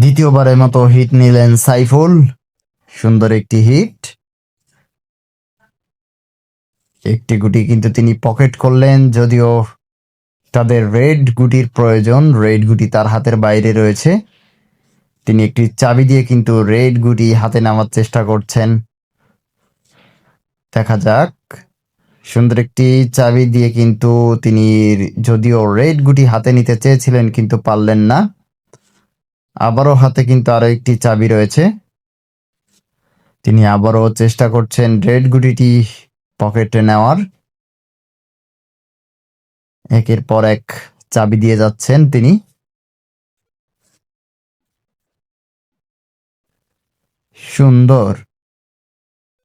দ্বিতীয়বারের মতো হিট নিলেন সাইফুল। সুন্দর একটি হিট একটি গুটি কিন্তু তিনি পকেট করলেন, যদিও তাদের রেড গুটির প্রয়োজন। রেড গুটি তার হাতের বাইরে রয়েছে। তিনি একটি চাবি দিয়ে কিন্তু রেড গুটি হাতে নামার চেষ্টা করছেন। দেখা যাক। সুন্দর একটি চাবি দিয়ে কিন্তু তিনি, যদিও রেড গুটি হাতে নিতে চেয়েছিলেন কিন্তু পারলেন না। আবারও হাতে কিন্তু আরও একটি চাবি রয়েছে। তিনি আবারও চেষ্টা করছেন রেড গুটিটি পকেটে নেওয়ার। একের পর এক চাবি দিয়ে যাচ্ছেন তিনি। সুন্দর।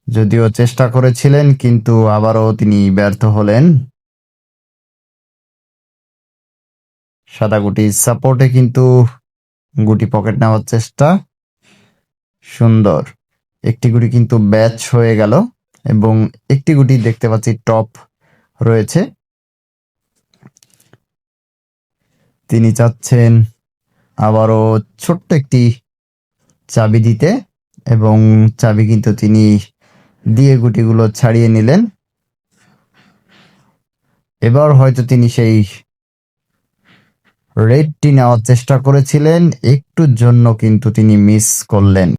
যদিও চেষ্টা করেছিলেন, কিন্তু আবারও তিনি ব্যর্থ হলেন। সাদা গুটি সাপোর্টে কিন্তু গুটি পকেট নেওয়ার চেষ্টা। সুন্দর। একটি গুটি কিন্তু ব্যাচ হয়ে গেল এবং একটি গুটি দেখতে পাচ্ছি টপ রয়েছে। তিনি চাচ্ছেন আবারও ছোট্ট একটি চাবি দিতে এবং চাবি কিন্তু তিনি দিয়ে গুটিগুলো ছাড়িয়ে নিলেন। এবার হয়তো তিনি সেই রেডটি নেওয়ার চেষ্টা করেছিলেন একটুর জন্য কিন্তু তিনি মিস করলেন।